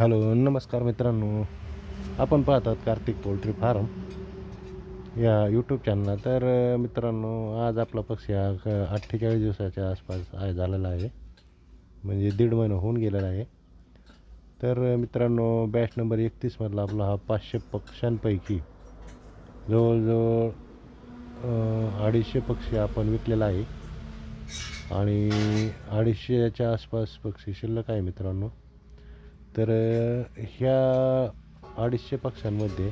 Hello नमस्कार मित्रांनो. आपण पाहतात कार्तिक पोल्ट्री फार्म या यूट्यूब चॅनलला तर मित्रांनो आज आपला पक्षी हा अठ्ठेचाळीस दिवसाच्या आसपास आहे झालेला आहे. म्हणजे दीड महिना होऊन गेलेला आहे. तर मित्रांनो बॅच नंबर एकतीसमधला आपला हा पाचशे पक्ष्यांपैकी जवळजवळ अडीचशे पक्षी आपण विकलेला आहे. आणि अडीचशेच्या आसपास पक्षी शिल्लक आहे मित्रांनो. तर ह्या अडीचशे पक्ष्यांमध्ये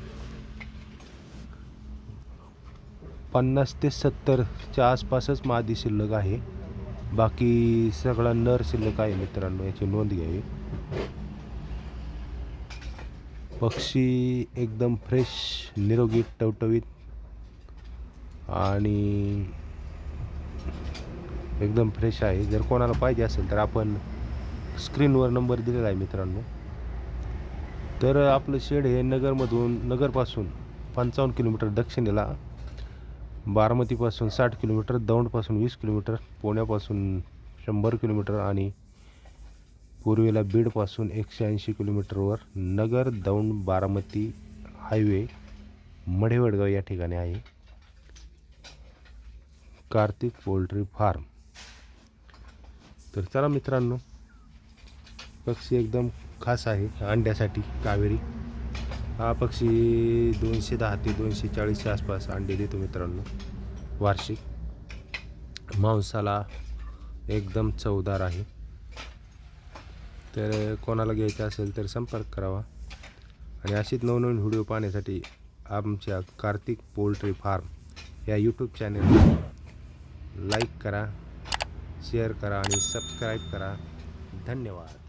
पन्नास ते सत्तरच्या आसपासच मादी शिल्लक आहे. बाकी सगळा नर शिल्लक आहे मित्रांनो याची नोंद घ्यावी पक्षी एकदम फ्रेश निरोगी टवटवीत आणि एकदम फ्रेश आहे. जर कोणाला पाहिजे असेल तर आपण स्क्रीनवर नंबर दिलेला आहे मित्रांनो. तर आपलं शेड हे नगरमधून नगरपासून पंचावन्न किलोमीटर दक्षिणेला बारामतीपासून साठ किलोमीटर दौंडपासून वीस किलोमीटर पुण्यापासून शंभर किलोमीटर आणि पूर्वेला बीडपासून एकशे ऐंशी किलोमीटरवर नगर दौंड बारामती हायवे मढेवडगाव या ठिकाणी आहे. Kartik poultry farm. तर चला मित्रांनो पक्षी एकदम खास आहे अंड्यासाठी कावेरी. हा पक्षी दोनशे दहा ते दोनशे चाळीसच्या आसपास अंडे देतो मित्रांनो वार्षिक. मांसाला एकदम चवदार आहे. तर कोणाला घ्यायचं असेल तर संपर्क करावा. आणि अशीच नवनवीन व्हिडिओ पाहण्यासाठी आमच्या कार्तिक पोल्ट्री फार्म या यूट्यूब चॅनेलला लाईक करा शेअर करा आणि सबस्क्राईब करा. धन्यवाद.